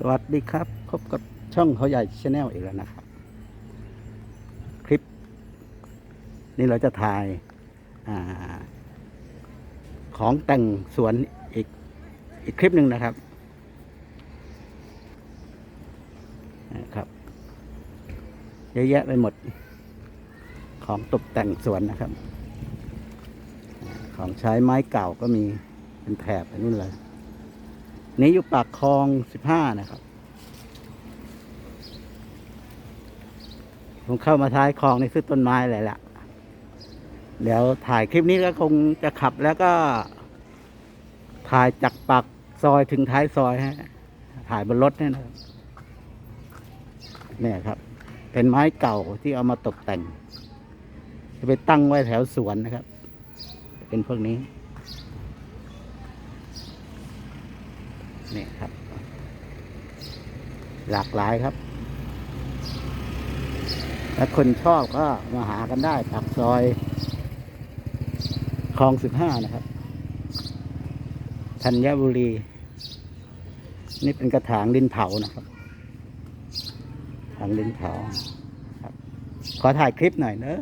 สวัสดีครับพบกับช่องเขาใหญ่ชาแนลอีกแล้วนะครับ คลิป นี้เราจะถ่ายอาของแต่งสวนอีกอีกคลิปหนึ่งนะครับนะครับเยอะแยะไปหมด ของตกแต่งสวนนะครับ ของใช้ไม้เก่าก็มีเป็นแถบไปนู่นเลย นี้อยู่ปากคลองสิบห้านะครับ ผมเข้ามาท้ายคลองในซื้อต้นไม้อะไรละเดี๋ยวถ่ายคลิปนี้ก็คงจะขับแล้วก็ ถ่ายจากปากซอยถึงท้ายซอยฮะถ่ายบนรถเนี่ยนะครับเนี่ยครับ เป็นไม้เก่าที่เอามาตกแต่ง จะไปตั้งไว้แถวสวนนะครับ เป็นพวกนี้ นี่ครับ หลากหลายครับ ถ้าคนชอบก็มาหากันได้ปากซอยคลองสิบห้านะครับธัญบุรี นี่เป็นกระถางดินเผานะครับถางดินเผาครับ ขอถ่ายคลิปหน่อยเนอะ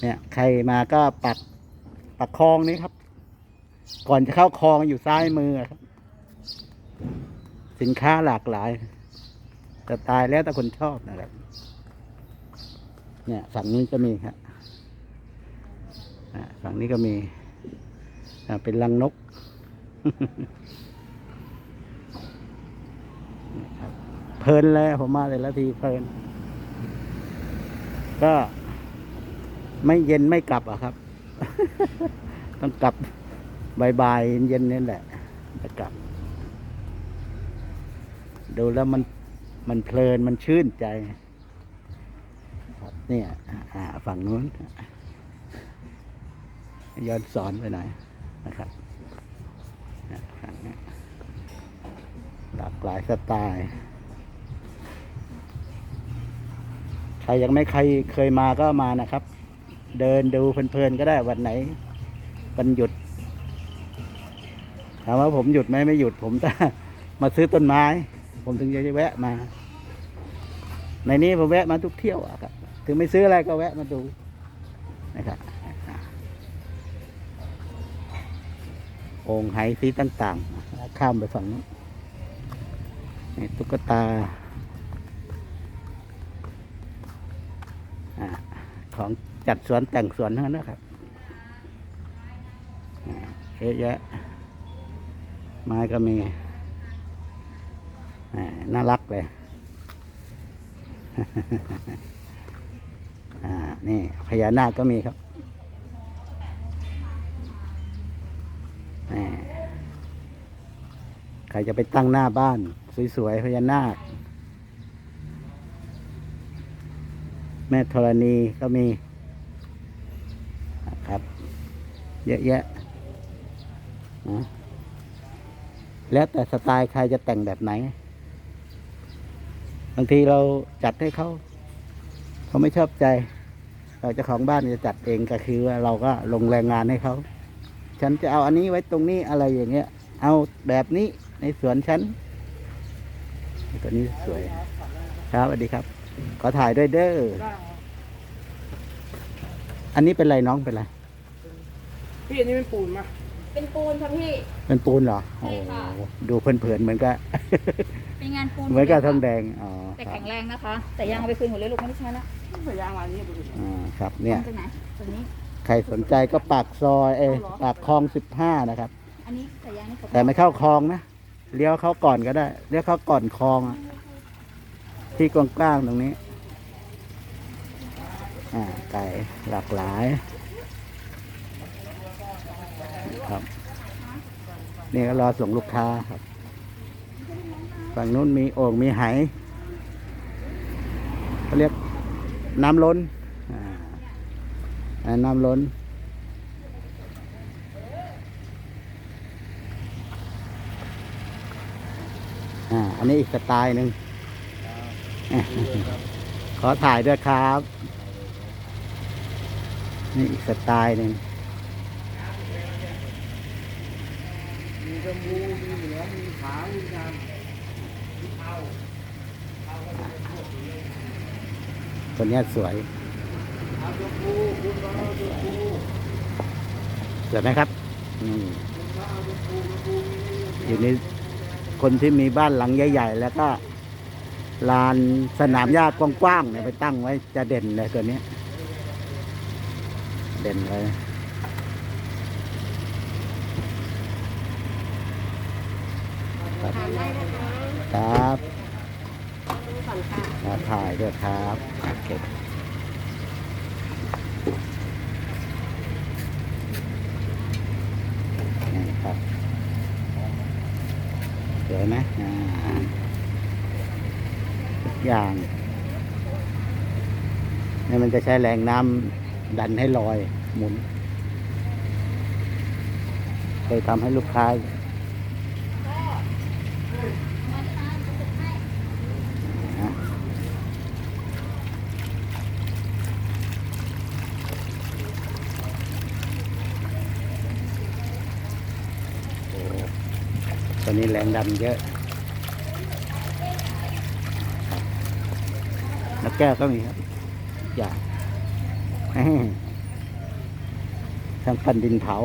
เนี่ย ใครมาก็ปักปักคลองนี้ครับ ก่อนจะเข้าคลองอยู่ซ้ายมือครับ สินค้าหลากหลาย แต่ตายแล้วแต่คนชอบนะครับ เนี่ย ฝั่งนี้ก็มีครับฝั่งนี้ก็มีเป็นรังนกเพลินเลยผมมาเลยละทีเพลิน ก็ไม่เย็นไม่กลับอะครับ ต้องกลับ บ่ายๆเย็นๆนี่แหละจะกลับ ดูแล้วมันมันเพลินมันชื่นใจครับเนี่ยฝั่งนู้นย้อนสอนไปหน่อยนะครับหลากหลายสไตล์ใครยังไม่ใครเคยมาก็มานะครับ เดินดูเพลินๆก็ได้วันไหนวันหยุด ถามว่าผมหยุดไหมไม่หยุด ผมจะมาซื้อต้นไม้ ผมถึงจะแวะมา ในนี้ผมแวะมาทุกเที่ยวอะครับ ถึงไม่ซื้ออะไรก็แวะมาดูนะครับโอ่งไหสีต่างๆ ข้ามไปฝั่งนู้นนี่ตุ๊กตาอของจัดสวนแต่งสวนนั้นนะครับเยอะแยะ ไม้ก็มีน่ารักเลยอ่านี่พญานาคก็มีครับอ่ใครจะไปตั้งหน้าบ้าน สวยๆพญานาค แม่ธรณีก็มีครับ เยอะแยะนะ แล้วแต่สไตล์ใครจะแต่งแบบไหน บางทีเราจัดให้เขาเขาไม่ชอบใจ เราเจ้าของบ้านจะจัดเองก็คือว่าเราก็ลงแรงงานให้เขาฉันจะเอาอันนี้ไว้ตรงนี้อะไรอย่างเงี้ย เอาแบบนี้ในสวนฉันตัวนี้สวย ครับสวัสดีครับ ขอถ่ายด้วยเด้ออันนี้เป็นไรน้องเป็นไรพี่อันนี้เป็นปูนมา เป็นปูนค่ะพี่ เป็นปูนเหรอใช่โอ้ค่ะ โหดูเผินๆเหมือนกับเป็นงานปูนเหมือนกับทองแดงอ๋อแต่ครับแข็งแรงนะคะ แต่ยังเอาไปคืนหมดเลยลูกไม่ได้ใช้แล้วพยางมานี้ดูดิอ่าครับเนี่ยทำจากไหนตัวนี้ ใครสนใจก็ปากซอยเอยปากคลองสิบห้านะครับ อันนี้แต่ยางนี่แต่ไม่เข้าคลองนะเลี้ยวเข้าก่อนก็ได้เลี้ยวเข้าก่อนคลองอะที่กว้างๆตรงนี้ อ่าไก่หลากหลาย ครับ นี่ก็รอส่งลูกค้าครับ ฝั่งนู้นมีโอ่งมีไหเขาเรียกน้ำล้นอ่าอ่าน้ำล้นอ่าอันนี้อีกสไตล์หนึ่ง ขอถ่ายด้วยครับ นี่อีกสไตล์หนึ่ง บูมีเหลืองมีขาวมีดำตัวเนี้ยสวยเอาตัวปูคุณก็เอาตัวปูสวยไหมครับอืมคุณก็เอาตัวปูตัวปูมีอยู่ในคนที่มีบ้านหลังใหญ่ ๆ แล้วก็ลานสนามหญ้ากว้างๆเนี่ยไปตั้งไว้จะเด่นเลยตัวนี้ เด่นเลย ถามได้นะ คะครับดูก่อนค่ะมาถ่ายด้วยครับโอเคนี่ครับสวยไหมอ่าทุกอย่างนี่มันจะใช้แรงน้ำดันให้ลอยหมุน เคยทำให้ลูกค้า ตัวนี้แรงดันเยอะครับนกแก้วก็มีครับ อย่าแหม่ทั้งพันดินเผา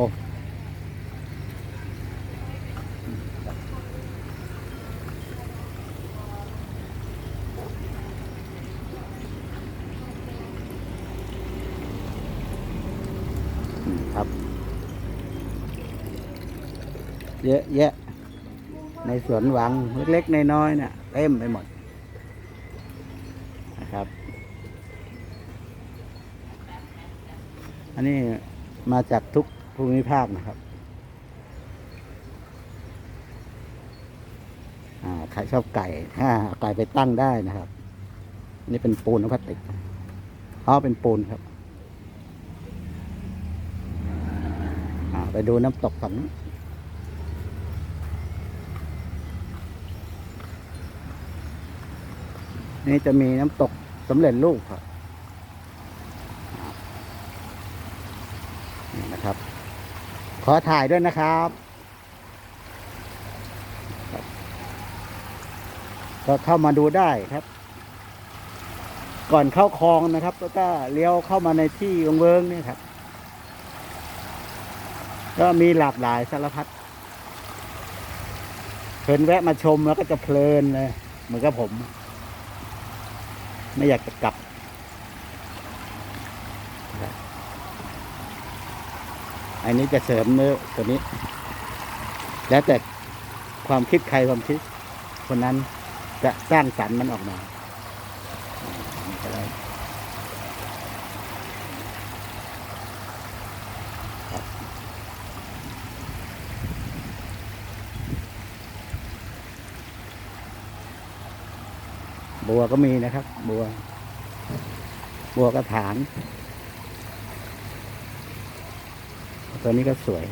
ครับ เยอะแยะ ในสวนหวังเล็กๆน้อยๆเนี่ยเต็มไปหมดนะครับ อันนี้มาจากทุกภูมิภาคนะครับอ่าใครชอบไก่าไก่ไปตั้งได้นะครับ นี่เป็นปูนพลาสติกอ๋อเป็นปูนครับ ไปดูน้ำตกฝั่งนู้ นี่จะมีน้ำตกสำเร็จรูปครับนี่นะครับ ขอถ่ายด้วยนะครับ ก็เข้ามาดูได้ครับ ก่อนเข้าคลองนะครับ แล้วก็เลี้ยวเข้ามาในที่เวิงนี่ครับ ก็มีหลากหลายสารพัดเพลินแวะมาชมแล้วก็จะเพลินเลย เหมือนกับผม ไม่อยากจะกลับ อันนี้จะเสริมเนื้อตัวนี้ แล้วแต่ความคิดใครความคิด คนนั้นจะสร้างสรรค์มันออกมาอ่านี่ก็ได้ บัวก็มีนะครับ บัว บัวกระถางตัวนี้ก็สวย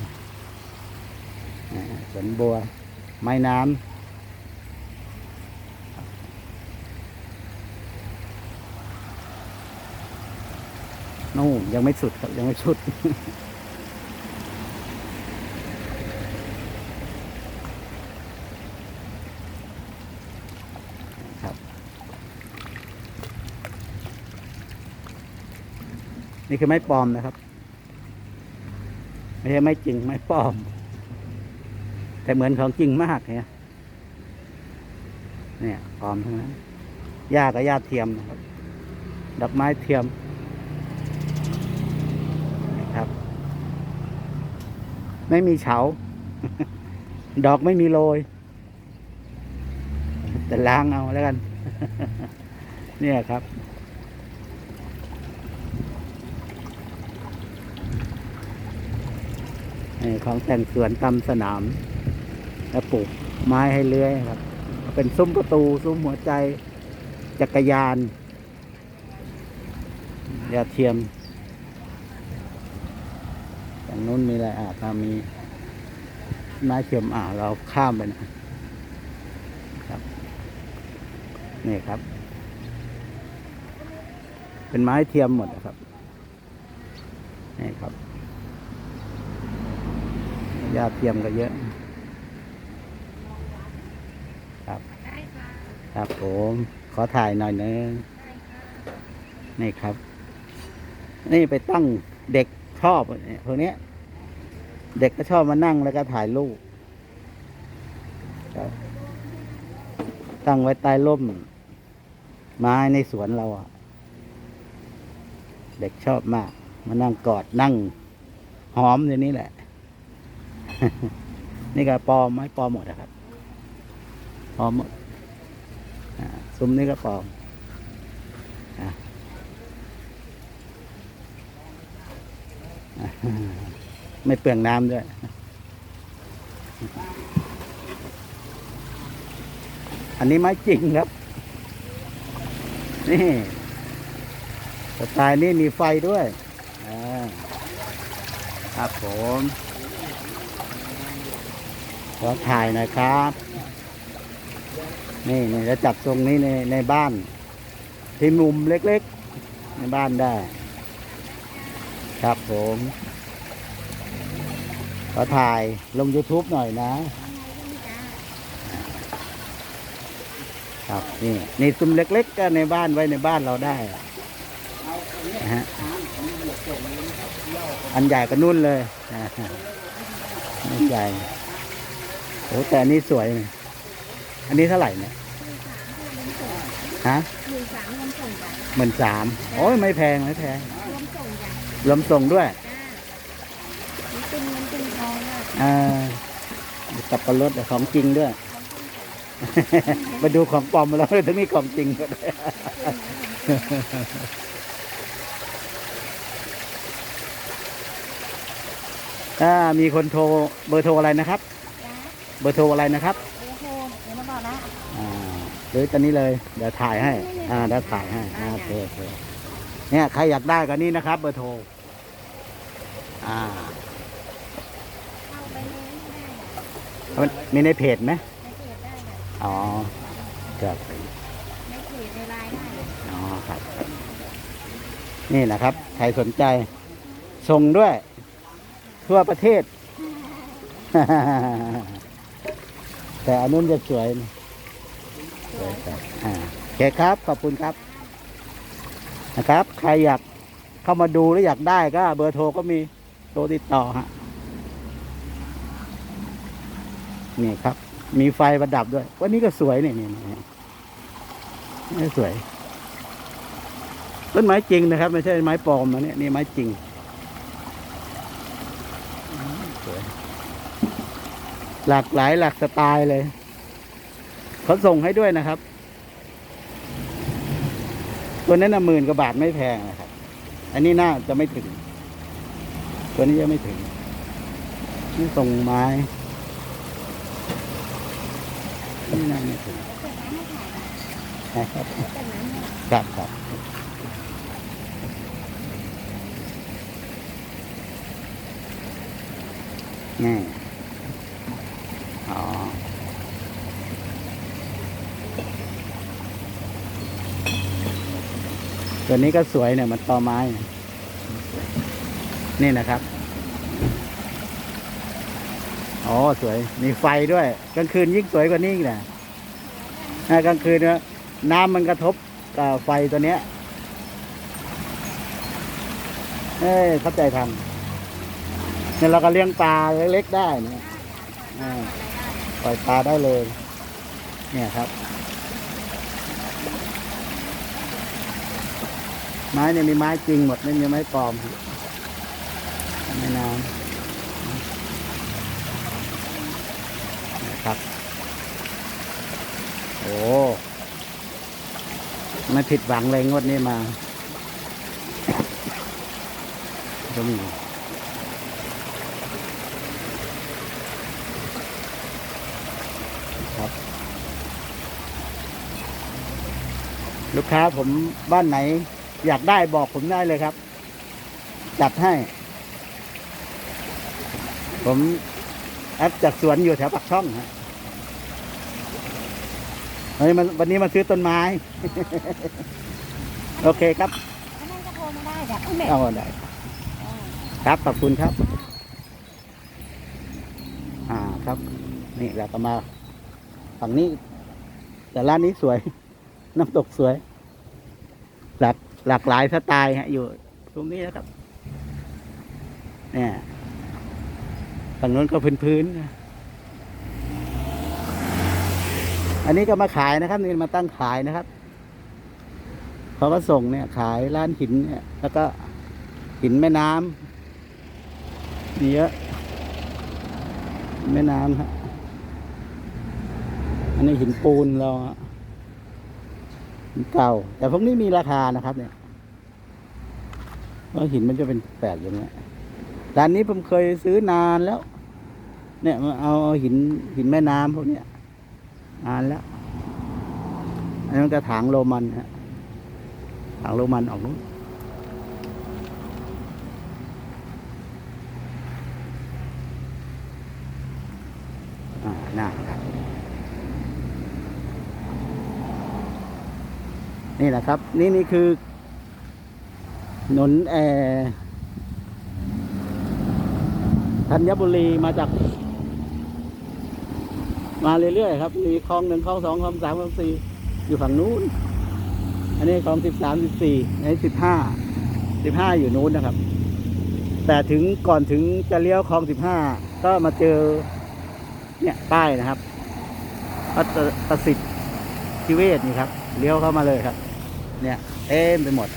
สวนบัว ไม้น้ำนู่นยังไม่สุดครับ ยังไม่สุด นี่คือไม้ปลอมนะครับ ไม่ใช่ไม้จริงไม้ปลอม แต่เหมือนของจริงมากเนี่ยเนี่ยปลอมทั้งนั้นหญ้ากับหญ้าเทียมนะครับดอกไม้เทียมนะครับ ไม่มีเฉา ดอกไม่มีโรย แต่ล้างเอาแล้วกัน เนี่ยครับ ของแต่งสวนตำสนาม แล้วปลูกไม้ให้เลื้อยครับ เป็นซุ้มประตูซุ้มหัวใจจักรยานยาเทียมอย่างนู้นมีอะไรอะถ้ามีไม้เทียมอ่าเราข้ามไปนะครับ นี่ครับ เป็นไม้เทียมหมดนะครับ นี่ครับ ยาเทียมก็เยอะ ครับ ครับผม ขอถ่ายหน่อยนึงนี่ครับ นี่ไปตั้งเด็กชอบเนี่ยพวกนี้เด็กก็ชอบมานั่งแล้วก็ถ่ายรูปตั้งไว้ใต้ร่ม ไม้ในสวนเราอะ เด็กชอบมาก มานั่งกอดนั่ง หอมอย่างนี้แหละ นี่ก็ปลอมไม้ปลอมหมดนะครับปลอมหมดซุ้มนี่ก็ปลอมอไม่เปลืองน้ำด้วยอันนี้ไม้จริงครับ นี่สไตล์นี้มีไฟด้วยอ่าครับผม ขอถ่ายหน่อยครับ นี่นี่จะจับตรงนี้ในในบ้าน ที่มุมเล็กๆ ในบ้านได้ ครับผม ขอถ่ายลง YouTube หน่อยนะ ครับนี่นี่ซุ้มเล็กๆก็ในบ้านไว้ในบ้านเราได้อะนะฮะอันใหญ่ก็นุ่นเลยไม่ใหญ่ โอ้แต่อันนี้สวยนะอันนี้เท่าไหร่เนี่ยฮะหมื่นสามรวมส่งจ้ะหมื่นสามโอ้ยไม่แพงไม่แพงรวมส่งจ้ะรวมส่งด้วยนี่เป็นเงินเป็นทองอะอ่าสับปะรดของจริงด้วย มาดูของปลอมมาแล้วถึงนี่ของจริงก็ได้ถ้ามีคนโทรเบอร์โทรอะไรนะครับจ้ะเบอร์โทรอะไรนะครับเดี๋ยวโทรเดี๋ยวมาบอกนะอ่าหรือตอนนี้เลย เดี๋ยวถ่ายให้ อ่าเดี๋ยวถ่ายให้อ่าโอเคโอเคเนี่ยใครอยากได้ก็นี่นะครับ เบอร์โทร อ่าเอาไปเลยไม่ได้จ้ะมันมีในเพจไหมในเพจได้จ้ะอ๋อครับในเพจในไลน์ได้จ้ะอ๋อครับนี่นะครับ ใครสนใจ ส่งด้วย ทั่วประเทศ แต่อันนู้นจะสวยนะสวยครับอ่าโอเคครับ ขอบคุณครับ นะครับ ใครอยากเข้ามาดูหรืออยากได้ก็ เบอร์โทรก็มีโทรติดต่อฮะนี่ครับ มีไฟประดับด้วย วันนี้ก็สวยนี่นี่นี่สวยต้นไม้จริงนะครับ ไม่ใช่ไม้ปลอมนะเนี่ยนี่ไม้จริงสวย หลากหลายหลากสไตล์เลยเขาส่งให้ด้วยนะครับ ตัวนั้นน่ะหมื่นกว่าบาทไม่แพงนะครับ อันนี้น่าจะไม่ถึง ตัวนี้ยังไม่ถึงนี่ส่งไม้นี่น่าไม่ถึงเปิดร้านะครับเปิดร้านให้ครับครับนี่ ตัวนี้ก็สวยเนี่ยมันตอไม้ นี่นะครับอ๋อสวย มีไฟด้วยกลางคืนยิ่งสวยกว่านี้อีกนะอ่ากลางคืนเนี่ยน้ำมันกระทบกับไฟตัวเนี้ยเอ้ยเข้าใจทำเนี่ยเราก็เลี้ยงปลาเล็กๆได้เนะอ่าปล่อยปลาได้เลย เนี่ยครับ ไม้เนี่ยมีไม้จริงหมดไม่มีไม้ปลอมครับไม้น้ำนะครับโอ้ไม่ผิดหวังเลยงวดนี้มาก็มีครับ ลูกค้าผมบ้านไหน อยากได้บอกผมได้เลยครับ จัดให้ ผมแอปจากสวนอยู่แถวปากช่องฮะเฮ้ยมันวันนี้มาซื้อต้นไม้ โอเคครับอันนั้นก็โทรมาได้จ้ะอุ้ยแม่ เอาได้ ครับขอบคุณครับ อ่าครับ นี่เราก็มาฝั่งนี้ แต่ร้านนี้สวย น้ำตกสวยหลาก หลากหลายสไตล์ฮะ อยู่ตรงนี้นะครับเนี่ยฝั่งนู้นก็พื้นๆนอันนี้ก็มาขายนะครับนี่มาตั้งขายนะครับเขาก็ส่งเนี่ย ขายร้านหินเนี่ยแล้วก็หินแม่น้ำมีเยอะแม่น้ำฮะอันนี้หินปูนเราฮะ เก่า แต่พวกนี้มีราคานะครับ เนี่ยเพราหินมันจะเป็นแปลกอย่างเงี้ยร้านนี้ผมเคยซื้อนานแล้ว เนี่ยมาเอาหินหินแม่น้ำพวกเนี้ยนานแล้วอันนั้นกระถางโรมันฮะถางโรมันออกนู้นอ่า นี่แหละครับ นี่นี่คือถนนแอร์ธัญบุรีมาจาก มาเรื่อยๆครับ มีคลองหนึ่งคลองสองคลองสามคลองสี่อยู่ฝั่งนู้น อันนี้คลองสิบสามสิบสี่อันนี้สิบห้าสิบห้าอยู่นู้นนะครับ แต่ถึงก่อนถึงจะเลี้ยวคลองสิบห้าก็มาเจอ เนี่ยป้ายนะครับพระประสิทธิ์ ทิเวศนี่ครับเลี้ยวเข้ามาเลยครับ เนี่ยเต็มไปหมด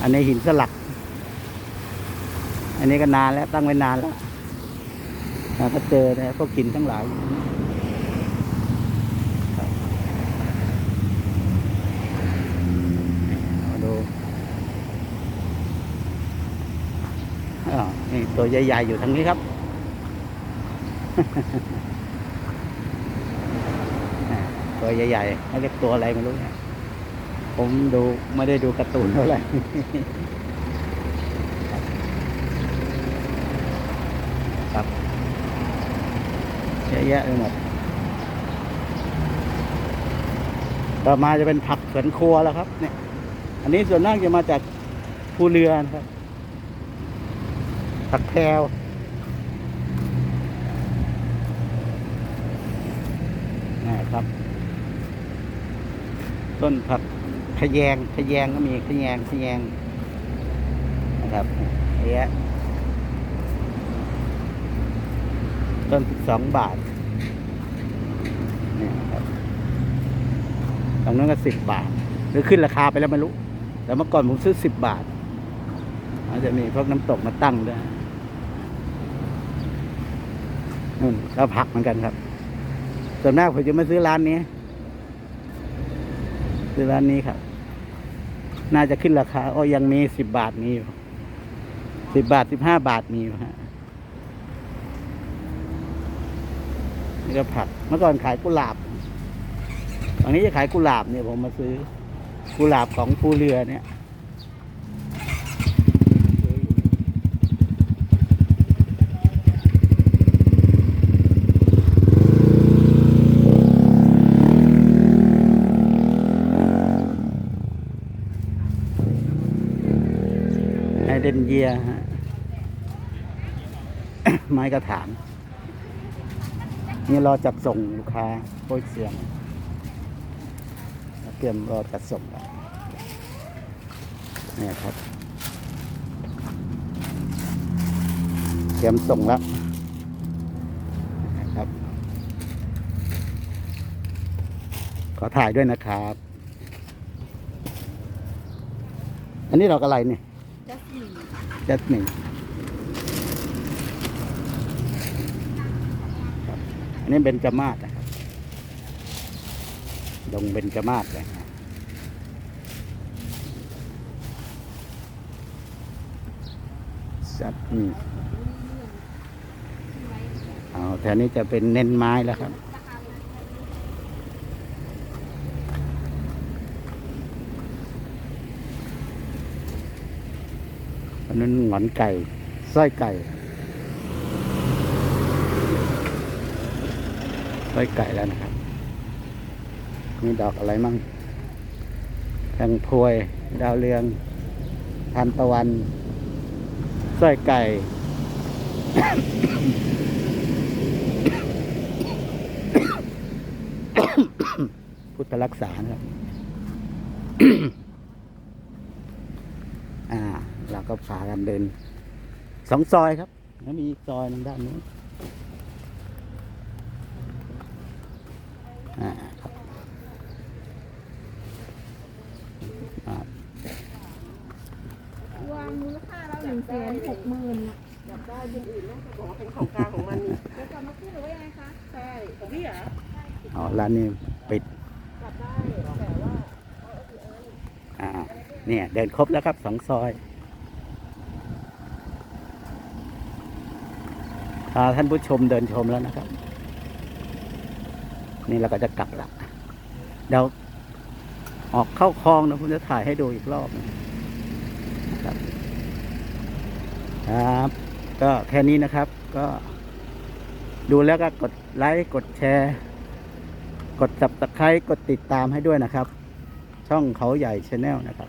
อันนี้หินสลัก อันนี้ก็นานแล้วตั้งไว้นานแล้วแล้วก็เจอเนี่ยพวกกินทั้งหลายมาดูอ๋อนี่ตัวใหญ่ๆอยู่ทางนี้ครับ ตัวใหญ่ๆเขาเรียกตัวอะไรไม่รู้เนี่ยผมดูไม่ได้ดูการ์ตูนเท่าไหร่ครับเยอะแยะไปหมดต่อมาจะเป็นผักสวนครัวแล้วครับ เนี่ย อันนี้ส่วนมากจะมาจากภูเรือนครับ ผักแพรวนะครับ ต้นผักขยงขยงก็มีขยงขยงนะครับเยอะต้นสองบาทเนี่ยครับตรงนั้นก็สิบบาท หรือขึ้นราคาไปแล้วไม่รู้ แต่เมื่อก่อนผมซื้อสิบบาทอาจจะมีพวกน้ำตกมาตั้งด้วยนู่นก็ผักเหมือนกันครับ ส่วนมากผมจะไม่ซื้อร้านนี้ คือร้านนี้ครับ น่าจะขึ้นราคาโอ้ยังมีสิบบาทมีอยู่สิบบาทสิบห้าบาทมีอยู่ฮะนี่ก็ผักเมื่อก่อนขายกุหลาบตอนนี้จะขายกุหลาบเนี่ยผมมาซื้อกุหลาบของภูเรือเนี่ย ดนเยียฮะไม้กระถางนี่รอจัดส่งลูกค้าโป้ยเสียงเตรียมรอจัดส่งแล้วนี่ครับ เตรียมส่งแล้วนะครับ ขอถ่ายด้วยนะครับ อันนี้ดอกอะไรเนี่ย จัสมินอันนี้เบนจมาศนะครับดงเบนจมาศเลยนะจัสมินเอาแถวนี้จะเป็นเน้นไม้แล้วครับ นั้นหงอนไก่ไส้ไก่ไส้ไก่แล้วนะครับ มีดอกอะไรมั่งแตงพวย ดาวเรืองทานตะวันไส้ไก่ พุทธรักษาครับ ก็พากันเดินสองซอยครับแล้วมีอีกซอยหนึงด้านนู้นอ่าครับอ่ารวมมูลค่าเราหนึ่งแสนหกหมื่นอยากได้คนอื่นนะบอกว่าเป็นของกลางของมันนี่เดี๋ยวกลับมาพูดหรือว่ายังไงคะใช่ของพี่เหรออ๋อร้านนี้ปิดกลับได้แต่ว่าอ่าเนี่ยเดินครบแล้วครับสองซอยาท่านผู้ชมเดินชมแล้วนะครับ นี่เราก็จะกลับละเดี๋ยวออกเข้าคลองนะผมจะถ่ายให้ดูอีกรอบนะครับ ครับ ก็แค่นี้นะครับ ก็ดูแล้วก็กดไลค์กดแชร์ กด subscribe กดติดตามให้ด้วยนะครับ ช่องเขาใหญ่ชาแนลนะครับ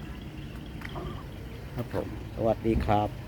ครับผม สวัสดีครับ